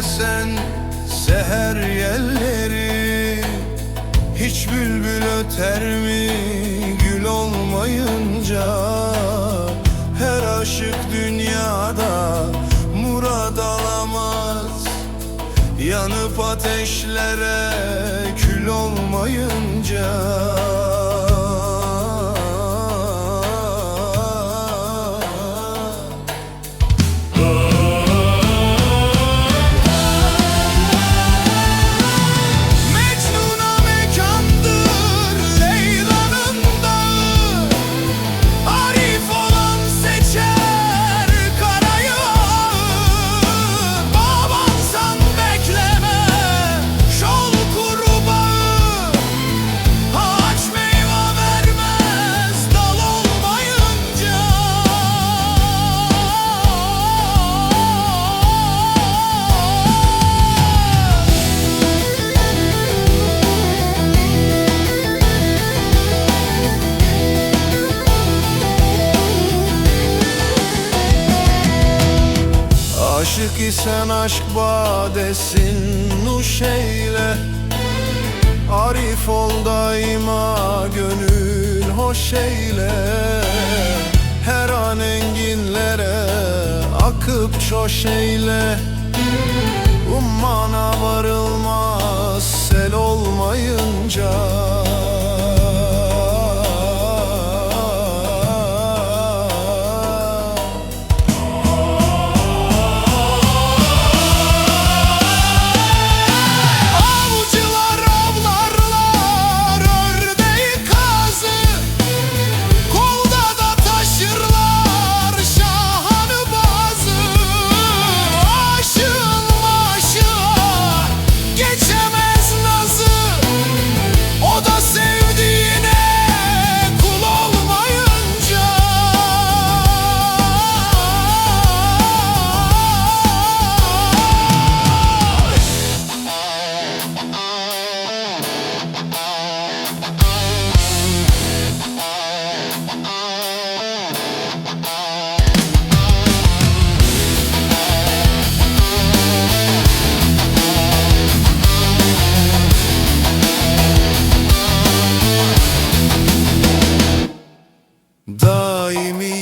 hazine sen seher yelleri Hiç bülbül öter mi gül olmayınca? Her aşık dünyada murad alamaz Yanıp ateşlere kül olmayınca Aşık isen aşk badesin nuş eyle Arif ol daima gönül hoş eyle. Her an enginlere akıp çoş eyle. Ummana varılmaz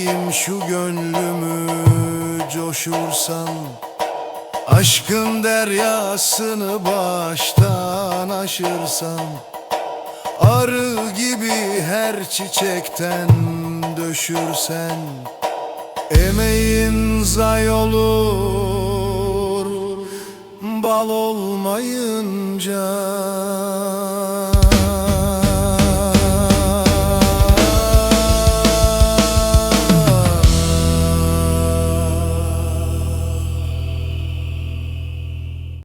Daimiyim şu gönlümü coşursan Aşkın deryasını baştan aşırsan Arı gibi her çiçekten döşürsen Emeğin zay olur Bal olmayınca